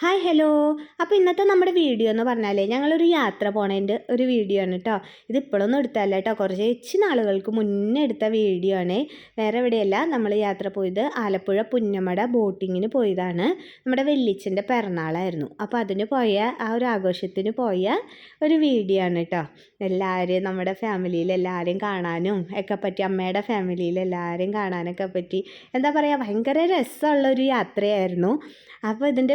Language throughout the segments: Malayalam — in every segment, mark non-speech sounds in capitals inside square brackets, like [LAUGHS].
ഹായ് ഹലോ അപ്പോൾ ഇന്നത്തെ നമ്മുടെ വീഡിയോ എന്ന് പറഞ്ഞാൽ ഞങ്ങളൊരു യാത്ര പോണതിന്റെ ഒരു വീഡിയോ ആണ് കേട്ടോ ഇത് ഇപ്പോഴൊന്നും എടുത്തല്ല കേട്ടോ കുറച്ച് ഇച്ചി നാളുകൾക്ക് മുന്നേ എടുത്ത വീഡിയോ ആണ്. വേറെ എവിടെയല്ല നമ്മൾ യാത്ര പോയത് ആലപ്പുഴ പുന്നമട ബോട്ടിങ്ങിന് പോയതാണ്. നമ്മുടെ വെല്ലിച്ചന്റെ പിറന്നാളായിരുന്നു. അപ്പോൾ അതിന് പോയ ആ ഒരു ആഘോഷത്തിന് പോയ ഒരു വീഡിയോ ആണ് കേട്ടോ എല്ലാവരെയും നമ്മുടെ ഫാമിലിയിൽ എല്ലാവരെയും കാണാനും ഒക്കെ പറ്റി അമ്മയുടെ ഫാമിലിയിൽ എല്ലാവരെയും കാണാനൊക്കെ പറ്റി. എന്താ പറയുക ഭയങ്കര രസമുള്ള ഒരു യാത്രയായിരുന്നു. അപ്പോൾ ഇതിന്റെ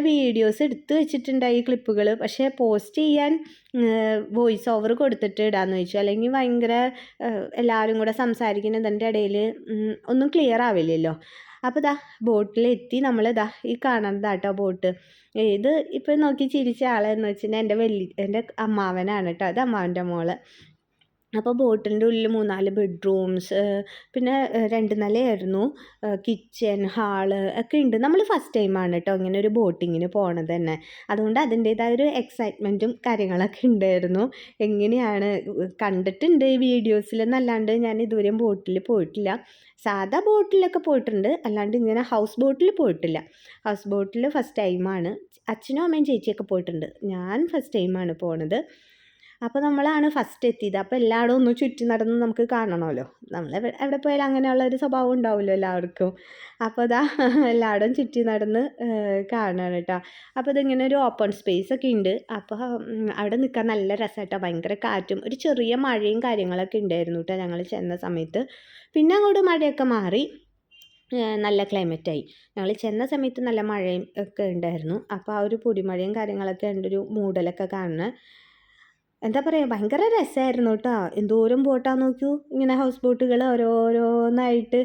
വീഡിയോസ് എടുത്ത് വെച്ചിട്ടുണ്ടായി ക്ലിപ്പുകൾ പക്ഷേ പോസ്റ്റ് ചെയ്യാൻ വോയിസ് ഓവർ കൊടുത്തിട്ട് ഇടാന്ന് ചോദിച്ചു. അല്ലെങ്കിൽ ഭയങ്കര എല്ലാവരും കൂടെ സംസാരിക്കുന്നതിന്റെ ഇടയിൽ ഒന്നും ക്ലിയർ ആവില്ലല്ലോ. അപ്പോൾ ഇതാ ബോട്ടിലെത്തി നമ്മൾ ഇതാ ഈ കാണുന്നതാട്ടോ ബോട്ട്. ഇത് ഇപ്പം നോക്കി ചിരിച്ച ആളെന്ന് വെച്ചിട്ടുണ്ടെങ്കിൽ എന്റെ വലിയ എന്റെ അമ്മാവനാണ് കേട്ടോ. അത് അമ്മാവന്റെ മോൾ. അപ്പോൾ ബോട്ടിന്റെ ഉള്ളിൽ മൂന്നാൽ ബെഡ്റൂംസ് പിന്നെ രണ്ട് നിലയായിരുന്നു. കിച്ചൺ ഹാൾ ഒക്കെ ഉണ്ട്. നമ്മൾ ഫസ്റ്റ് ടൈമാണ് കേട്ടോ ഇങ്ങനെ ഒരു ബോട്ടിങ്ങിന് പോണത് തന്നെ. അതുകൊണ്ട് അതിന്റേതായ ഒരു എക്സൈറ്റ്മെന്റും കാര്യങ്ങളൊക്കെ ഉണ്ടായിരുന്നു. എങ്ങനെയാണ് കണ്ടിട്ടുണ്ട് ഈ വീഡിയോസിൽ എന്നല്ലാണ്ട് ഞാൻ ഇതുവരെയും ബോട്ടിൽ പോയിട്ടില്ല. സാധാ ബോട്ടിലൊക്കെ പോയിട്ടുണ്ട്. അല്ലാണ്ട് ഇങ്ങനെ ഹൗസ് ബോട്ടിൽ പോയിട്ടില്ല. ഹൗസ് ബോട്ടിൽ ഫസ്റ്റ് ടൈമാണ് അച്ഛനും അമ്മയും ചേച്ചിയൊക്കെ പോയിട്ടുണ്ട്. ഞാൻ ഫസ്റ്റ് ടൈമാണ് പോണത്. അപ്പോൾ നമ്മളാണ് ഫസ്റ്റ് എത്തിയത്. അപ്പോൾ എല്ലായിടും ഒന്ന് ചുറ്റി നടന്ന് നമുക്ക് കാണണമല്ലോ. നമ്മൾ എവിടെ പോയാലും അങ്ങനെയുള്ള ഒരു സ്വഭാവം ഉണ്ടാവുമല്ലോ എല്ലാവർക്കും. അപ്പോൾ അതാ [LAUGHS] എല്ലായിടും ചുറ്റി നടന്ന് കാണണം കേട്ടോ. അപ്പോൾ ഇതിങ്ങനെ ഒരു ഓപ്പൺ സ്പേസ് ഒക്കെ ഉണ്ട്. അപ്പോൾ അവിടെ നിൽക്കാൻ നല്ല രസമായിട്ടോ ഭയങ്കര കാറ്റും ഒരു ചെറിയ മഴയും കാര്യങ്ങളൊക്കെ ഉണ്ടായിരുന്നു കേട്ടോ ഞങ്ങൾ ചെന്ന സമയത്ത്. പിന്നെ അങ്ങോട്ട് മഴയൊക്കെ മാറി നല്ല ക്ലൈമറ്റായി ഞങ്ങൾ ചെന്ന സമയത്ത് നല്ല മഴയും ഒക്കെ ഉണ്ടായിരുന്നു. അപ്പോൾ ആ ഒരു പൊടിമഴയും കാര്യങ്ങളൊക്കെ ഉണ്ട് ഒരു മൂടലൊക്കെ കാണുന്നത് എന്താ പറയുക ഭയങ്കര രസമായിരുന്നു കേട്ടോ എന്തോരം ബോട്ടാ നോക്കൂ. ഇങ്ങനെ ഹൗസ് ബോട്ടുകൾ ഓരോരോന്നായിട്ട്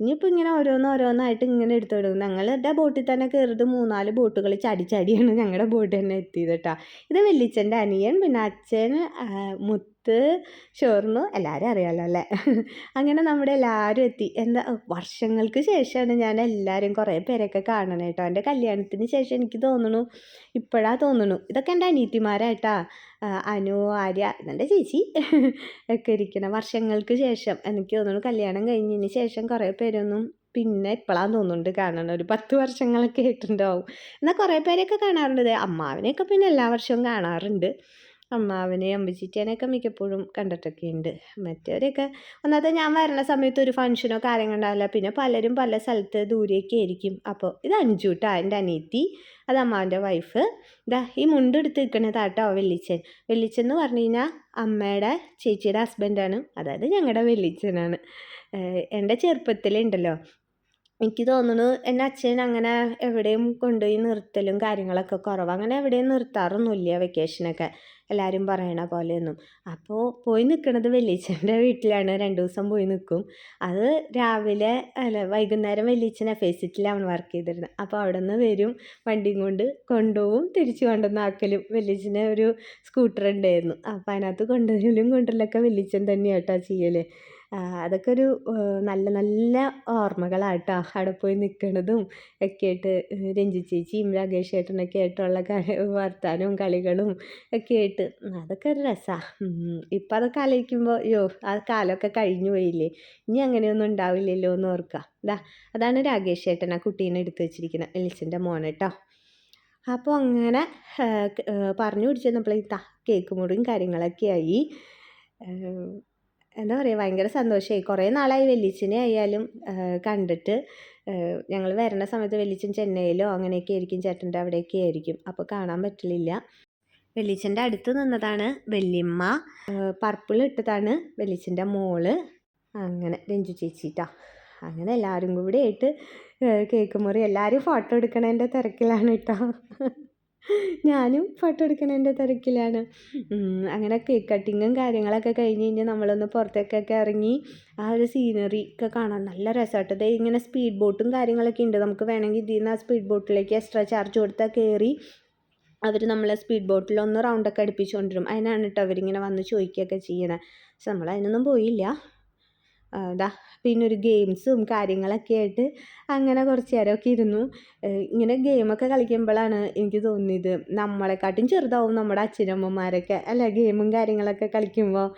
ഇനിയിപ്പോൾ ഇങ്ങനെ ഓരോന്ന് ഓരോന്നായിട്ട് ഇങ്ങനെ എടുത്തു വിടും. ഞങ്ങളുടെ ബോട്ടിൽ തന്നെ കയറിയത് മൂന്നാൽ ബോട്ടുകൾ ചടി ചടിയാണ് ഞങ്ങളുടെ ബോട്ട് തന്നെ എത്തിയത് കേട്ടോ ഇത് വെല്ലിച്ചന്റെ അനിയൻ പിന്നെ അച്ഛൻ മുത്ത് ഷോർണു എല്ലാവരും അറിയാമല്ലോ അല്ലേ? അങ്ങനെ നമ്മുടെ എല്ലാവരും എത്തി. എന്താ വർഷങ്ങൾക്ക് ശേഷമാണ് ഞാൻ എല്ലാവരും കുറേ പേരൊക്കെ കാണണം കേട്ടോ. എന്റെ കല്യാണത്തിന് ശേഷം എനിക്ക് തോന്നുന്നു ഇപ്പോഴാ തോന്നുന്നു ഇതൊക്കെ എന്റെ അനീറ്റിമാരായിട്ടാ അനു ആര്യ എന്റെ ചേച്ചി [LAUGHS] ഒക്കെ ഇരിക്കണം. വർഷങ്ങൾക്ക് ശേഷം എനിക്ക് തോന്നുന്നു കല്യാണം കഴിഞ്ഞതിന് ശേഷം കുറേ പേരൊന്നും പിന്നെ ഇപ്പോഴാന്ന് തോന്നുന്നുണ്ട് കാണണം. ഒരു പത്ത് വർഷങ്ങളൊക്കെ ആയിട്ടുണ്ടാവും. എന്നാൽ കുറേ പേരെയൊക്കെ കാണാറുണ്ട്. അമ്മാവിനെയൊക്കെ പിന്നെ എല്ലാ വർഷവും കാണാറുണ്ട്. അമ്മാവനെ അമ്മച്ചിറ്റേനെയൊക്കെ മിക്കപ്പോഴും കണ്ടിട്ടൊക്കെ ഉണ്ട് മറ്റവരെയൊക്കെ ഒന്നാമത്തെ ഞാൻ വരുന്ന സമയത്ത് ഒരു ഫംഗ്ഷനോ കാര്യങ്ങൾ ഉണ്ടാവില്ല. പിന്നെ പലരും പല സ്ഥലത്ത് ദൂരെയൊക്കെ ആയിരിക്കും. അപ്പോൾ ഇത് അഞ്ചു കേട്ടോ എന്റെ അനിയത്തി അത് അമ്മാവന്റെ വൈഫ് ഇതാ ഈ മുണ്ട് എടുത്ത് നിൽക്കണതാട്ടോ വെള്ളിച്ചൻ. വെള്ളിച്ചൻ എന്ന് പറഞ്ഞു കഴിഞ്ഞാൽ അമ്മയുടെ ചേച്ചിയുടെ ഹസ്ബൻഡാണ് അതായത് ഞങ്ങളുടെ വെള്ളിച്ചനാണ്. എന്റെ ചെറുപ്പത്തിലുണ്ടല്ലോ. എനിക്ക് തോന്നുന്നു എന്റെ അച്ഛൻ അങ്ങനെ എവിടെയും കൊണ്ടുപോയി നിർത്തലും കാര്യങ്ങളൊക്കെ കുറവ്. അങ്ങനെ എവിടെയും നിർത്താറൊന്നുമില്ല വെക്കേഷനൊക്കെ എല്ലാവരും പറയണ പോലെയൊന്നും. അപ്പോൾ പോയി നിൽക്കുന്നത് വലിയച്ഛന്റെ വീട്ടിലാണ്. രണ്ട് ദിവസം പോയി നിൽക്കും അത് രാവിലെ അല്ല വൈകുന്നേരം വലിയച്ഛൻ എഫ് സിറ്റിലാണ് വർക്ക് ചെയ്തിരുന്നത് അപ്പോൾ അവിടെ നിന്ന് വരും. വണ്ടിയും കൊണ്ട് കൊണ്ടുപോകും തിരിച്ച് കൊണ്ടുവന്ന് ആക്കലും. വലിയച്ഛന് ഒരു സ്കൂട്ടർ ഉണ്ടായിരുന്നു. അപ്പോൾ അതിനകത്ത് കൊണ്ടുവരലും കൊണ്ടുവരലൊക്കെ വലിയച്ഛൻ തന്നെയാട്ടോ ചെയ്യൽ അതൊക്കെ ഒരു നല്ല നല്ല ഓർമ്മകളാട്ടോ അവിടെ പോയി നിൽക്കണതും ഒക്കെ ആയിട്ട് രഞ്ജി ചേച്ചിയും രാകേഷ് ചേട്ടനൊക്കെ ആയിട്ടുള്ള വർത്താനവും കളികളും ഒക്കെ ആയിട്ട് അതൊക്കെ ഒരു രസമാണ് ഇപ്പം അതൊക്കെ ആലോചിക്കുമ്പോൾ അയ്യോ ആ കാലമൊക്കെ കഴിഞ്ഞു പോയില്ലേ? ഇനി അങ്ങനെയൊന്നും ഉണ്ടാവില്ലല്ലോ എന്ന് ഓർക്കുക ഇതാ അതാണ് രാകേഷ് ചേട്ടൻ ആ കുട്ടീനെ എടുത്തു വെച്ചിരിക്കുന്നത് എലിസിന്റെ മോനെട്ടോ അപ്പോൾ അങ്ങനെ പറഞ്ഞു പിടിച്ചപ്പോഴേക്കും കേക്ക് മുറിയും കാര്യങ്ങളൊക്കെ ആയി. എന്താ പറയുക ഭയങ്കര സന്തോഷമായി കുറേ നാളായി വെല്ലിച്ചിനെ ആയാലും കണ്ടിട്ട്. ഞങ്ങൾ വരുന്ന സമയത്ത് വെല്ലിച്ചൻ ചെന്നൈയിലോ അങ്ങനെയൊക്കെ ആയിരിക്കും ചേട്ടന്റെ അവിടെയൊക്കെ ആയിരിക്കും. അപ്പോൾ കാണാൻ പറ്റില്ല വെല്ലിച്ചന്റെ അടുത്ത് നിന്നതാണ് വെല്ലിമ്മ പർപ്പിൾ ഇട്ടതാണ് വെല്ലിച്ചന്റെ മോൾ. അങ്ങനെ രഞ്ജു ചേച്ചിട്ടാ അങ്ങനെ എല്ലാവരും കൂടി ആയിട്ട് കേക്ക് മുറി. എല്ലാവരും ഫോട്ടോ എടുക്കണതിന്റെ തിരക്കിലാണ് കേട്ടോ ഞാനും ഫോട്ടോ എടുക്കണതിന്റെ തിരക്കിലാണ്. അങ്ങനെ കേക്ക് കട്ടിങ്ങും കാര്യങ്ങളൊക്കെ കഴിഞ്ഞ് കഴിഞ്ഞാൽ നമ്മളൊന്ന് പുറത്തേക്കൊക്കെ ഇറങ്ങി ആ ഒരു സീനറി ഒക്കെ കാണാൻ നല്ല രസമായിട്ട് ദേ ഇങ്ങനെ സ്പീഡ് ബോട്ടും കാര്യങ്ങളൊക്കെ ഉണ്ട്. നമുക്ക് വേണമെങ്കിൽ ഇതിൽ നിന്ന് ആ സ്പീഡ് ബോട്ടിലേക്ക് എക്സ്ട്രാ ചാർജ് കൊടുത്താൽ കയറി അവർ നമ്മളെ സ്പീഡ് ബോട്ടിൽ ഒന്ന് റൗണ്ടൊക്കെ അടുപ്പിച്ചുകൊണ്ടിരും അതിനാണ് കേട്ടോ അവരിങ്ങനെ വന്ന് ചോദിക്കുകയൊക്കെ ചെയ്യണേ. പക്ഷെ നമ്മൾ അതിനൊന്നും പോയില്ല. ദാ പിന്നെ ഒരു ഗെയിംസും കാര്യങ്ങളൊക്കെ ആയിട്ട് അങ്ങനെ കുറച്ച് നേരമൊക്കെ ഇരുന്നു. ഇങ്ങനെ ഗെയിമൊക്കെ കളിക്കുമ്പോഴാണ് എനിക്ക് തോന്നിയത് നമ്മളെക്കാട്ടും ചെറുതാവും നമ്മുടെ അച്ഛനമ്മമാരൊക്കെ. അല്ല ഗെയിമും കാര്യങ്ങളൊക്കെ കളിക്കുമ്പോൾ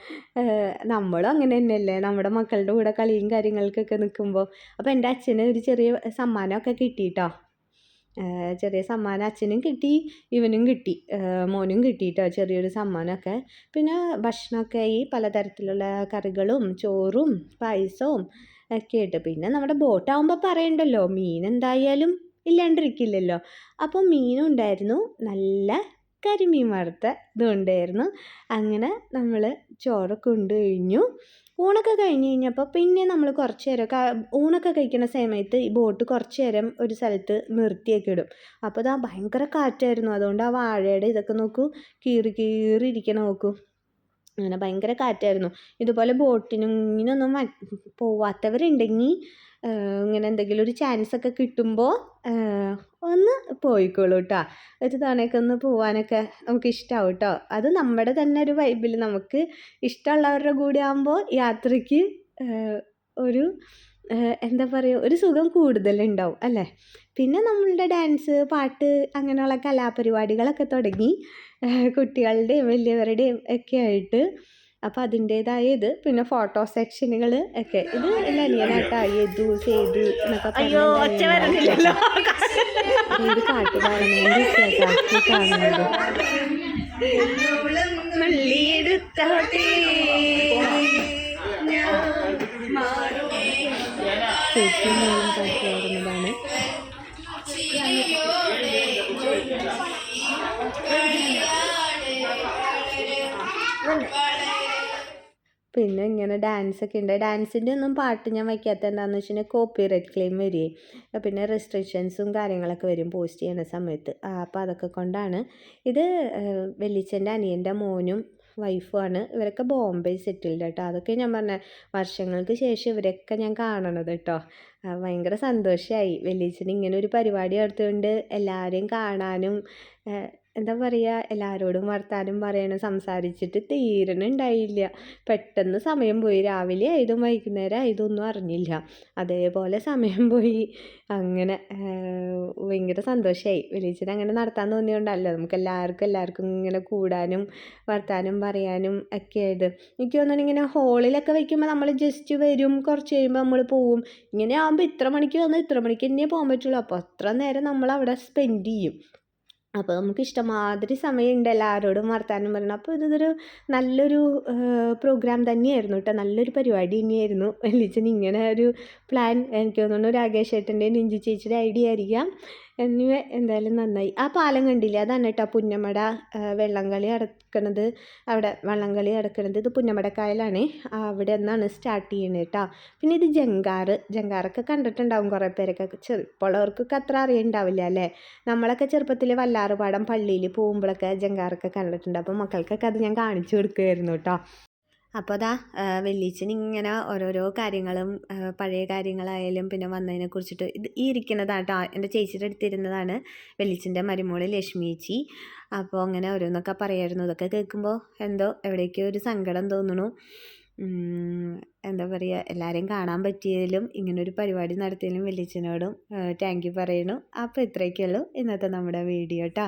നമ്മളും അങ്ങനെ തന്നെയല്ലേ? നമ്മുടെ മക്കളുടെ കൂടെ കളിയും കാര്യങ്ങൾക്കൊക്കെ നിൽക്കുമ്പോൾ അപ്പോൾ എന്റെ അച്ഛന് ഒരു ചെറിയ സമ്മാനമൊക്കെ കിട്ടിയിട്ടോ ചെറിയ സമ്മാനം അച്ഛനും കിട്ടി ഇവനും കിട്ടി മോനും കിട്ടി കേട്ടോ ചെറിയൊരു സമ്മാനമൊക്കെ. പിന്നെ ഭക്ഷണമൊക്കെ ഈ പലതരത്തിലുള്ള കറികളും ചോറും പായസവും ഒക്കെ ആയിട്ട്. പിന്നെ നമ്മുടെ ബോട്ടാകുമ്പോൾ പറയണ്ടല്ലോ മീൻ എന്തായാലും ഇല്ലാണ്ടിരിക്കില്ലല്ലോ. അപ്പോൾ മീനും ഉണ്ടായിരുന്നു നല്ല കരിമീൻ വറുത്ത ഇതുണ്ടായിരുന്നു. അങ്ങനെ നമ്മൾ ചോറൊക്കെ ഉണ്ട് കഴിഞ്ഞു. ഊണൊക്കെ കഴിഞ്ഞ് കഴിഞ്ഞപ്പോൾ പിന്നെ നമ്മൾ കുറച്ച് നേരം ഊണൊക്കെ കഴിക്കുന്ന സമയത്ത് ഈ ബോട്ട് കുറച്ച് നേരം ഒരു സ്ഥലത്ത് നിർത്തിയൊക്കെ ഇടും. അപ്പോൾ ഇതാ ഭയങ്കര കാറ്റായിരുന്നു. അതുകൊണ്ട് ആ വാഴയുടെ ഇതൊക്കെ നോക്കൂ കീറി കീറി ഇരിക്കണ നോക്കൂ. അങ്ങനെ ഭയങ്കര കാറ്റായിരുന്നു. ഇതുപോലെ ബോട്ടിനും ഇങ്ങനെയൊന്നും പോവാത്തവരുണ്ടെങ്കിൽ ഇങ്ങനെ എന്തെങ്കിലും ഒരു ചാൻസ് ഒക്കെ കിട്ടുമ്പോൾ ഒന്ന് പോയിക്കോളൂ കേട്ടോ ഒരു തവണയൊക്കെ ഒന്ന് പോവാനൊക്കെ നമുക്ക് ഇഷ്ടമാവും കേട്ടോ അത് നമ്മുടെ തന്നെ ഒരു വൈബിൽ നമുക്ക് ഇഷ്ടമുള്ളവരുടെ കൂടെ ആകുമ്പോൾ യാത്രയ്ക്ക് ഒരു എന്താ പറയുക ഒരു സുഖം കൂടുതലുണ്ടാവും അല്ലേ? പിന്നെ നമ്മളുടെ ഡാൻസ് പാട്ട് അങ്ങനെയുള്ള കലാപരിപാടികളൊക്കെ തുടങ്ങി കുട്ടികളുടെയും വലിയവരുടെയും ഒക്കെ ആയിട്ട് അപ്പോൾ അതിന്റേതായ ഇത് പിന്നെ ഫോട്ടോ സെക്ഷനുകൾ ഒക്കെ. ഇത് സേതു എന്നൊക്കെ കാണുന്നത്. നുള്ളിയെടുത്തോട്ടെ പിന്നെ ഇങ്ങനെ ഡാൻസൊക്കെ ഉണ്ട്. ഡാൻസിന്റെ ഒന്നും പാട്ട് ഞാൻ വയ്ക്കാത്ത എന്താണെന്ന് വെച്ചിട്ടുണ്ടെങ്കിൽ കോപ്പി റൈറ്റ് ക്ലെയിം വരികയും പിന്നെ റെസ്ട്രിക്ഷൻസും കാര്യങ്ങളൊക്കെ വരും പോസ്റ്റ് ചെയ്യുന്ന സമയത്ത്. അപ്പോൾ അതൊക്കെ കൊണ്ടാണ്. ഇത് വെല്ലിച്ചന്റെ അനിയന്റെ മോനും വൈഫുമാണ് ഇവരൊക്കെ ബോംബെ സെറ്റിൽഡ് കേട്ടോ അതൊക്കെ ഞാൻ പറഞ്ഞ വർഷങ്ങൾക്ക് ശേഷം ഇവരൊക്കെ ഞാൻ കാണണത് കേട്ടോ. ഭയങ്കര സന്തോഷമായി വെല്ലിച്ചൻ ഇങ്ങനെ ഒരു പരിപാടി നടത്തുകൊണ്ട് എല്ലാവരെയും കാണാനും എന്താ പറയുക എല്ലാവരോടും വർത്താനം പറയണം സംസാരിച്ചിട്ട് തീരണുണ്ടായില്ല പെട്ടെന്ന് സമയം പോയി. രാവിലെ ആയതും വൈകുന്നേരം ആയതും ഒന്നും അറിഞ്ഞില്ല. അതേപോലെ സമയം പോയി. അങ്ങനെ ഭയങ്കര സന്തോഷമായി വെളിച്ചൻ അങ്ങനെ നടത്താൻ തോന്നിയോണ്ടല്ലോ. നമുക്ക് എല്ലാവർക്കും എല്ലാവർക്കും ഇങ്ങനെ കൂടാനും വർത്താനം പറയാനും ഒക്കെ ആയത്. എനിക്ക് തോന്നുന്നു ഇങ്ങനെ ഹോളിലൊക്കെ വയ്ക്കുമ്പോൾ നമ്മൾ ജസ്റ്റ് വരും. കുറച്ച് കഴിയുമ്പോൾ നമ്മൾ പോവും. ഇങ്ങനെ ആകുമ്പോൾ ഇത്ര മണിക്ക് വന്നാൽ ഇത്ര മണിക്ക് തന്നെ പോകാൻ പറ്റുള്ളൂ. അപ്പോൾ അത്ര നേരം നമ്മൾ അവിടെ സ്പെൻഡ് ചെയ്യും. അപ്പോൾ നമുക്ക് ഇഷ്ടമാതിരി സമയമുണ്ട് എല്ലാവരോടും വർത്താനം പറഞ്ഞു. അപ്പോൾ ഇതൊരു നല്ലൊരു പ്രോഗ്രാം തന്നെയായിരുന്നു കേട്ടോ നല്ലൊരു പരിപാടി തന്നെയായിരുന്നു. വലിച്ചന് ഇങ്ങനെ ഒരു പ്ലാൻ എനിക്ക് തോന്നുന്നു രാകേഷ് ഏട്ടന്റെയും നിഞ്ചി ചേച്ചിയുടെ ഐഡിയ ആയിരിക്കാം. എന്നിവ എന്തായാലും നന്നായി. ആ പാലം കണ്ടില്ലേ? അതാണ് കേട്ടോ പുന്നമട വെള്ളംകളി അടക്കണത്. അവിടെ വള്ളംകളി അടക്കണത്. ഇത് പുന്നമടക്കായലാണ്. അവിടെ നിന്നാണ് സ്റ്റാർട്ട് ചെയ്യുന്നത് കേട്ടോ. പിന്നെ ഇത് ജങ്കാറ്. ജങ്കാറൊക്കെ കണ്ടിട്ടുണ്ടാവും കുറേ പേരൊക്കെ. ചെറുപ്പമുള്ളവർക്കൊക്കെ അത്ര അറിയണ്ടാവില്ല അല്ലേ? നമ്മളൊക്കെ ചെറുപ്പത്തിൽ വല്ലാറുപാടം പള്ളിയിൽ പോകുമ്പോഴൊക്കെ ജങ്കാറൊക്കെ കണ്ടിട്ടുണ്ട് അപ്പോൾ മക്കൾക്കൊക്കെ അത് ഞാൻ കാണിച്ചു കൊടുക്കുമായിരുന്നു കേട്ടോ. അപ്പോൾ അതാ വെല്ലീച്ചൻ ഇങ്ങനെ ഓരോരോ കാര്യങ്ങളും പഴയ കാര്യങ്ങളായാലും പിന്നെ വന്നതിനെ കുറിച്ചിട്ട് ഇത് ഈ ഇരിക്കുന്നതാണ് കേട്ടോ എന്റെ ചേച്ചിയുടെ അടുത്തിരുന്നതാണ് വെള്ളിച്ചന്റെ മരുമോൾ ലക്ഷ്മി ചേച്ചി. അപ്പോൾ അങ്ങനെ ഓരോന്നൊക്കെ പറയായിരുന്നു. ഇതൊക്കെ കേൾക്കുമ്പോൾ എന്തോ എവിടേക്കോ ഒരു സങ്കടം തോന്നുന്നു എന്താ പറയുക എല്ലാവരെയും കാണാൻ പറ്റിയതിലും ഇങ്ങനൊരു പരിപാടി നടത്തിയതിലും വെള്ളിച്ചനോടും താങ്ക് യു പറയണു. അപ്പോൾ ഇത്രയൊക്കെയുള്ളൂ ഇന്നത്തെ നമ്മുടെ വീഡിയോ കേട്ടോ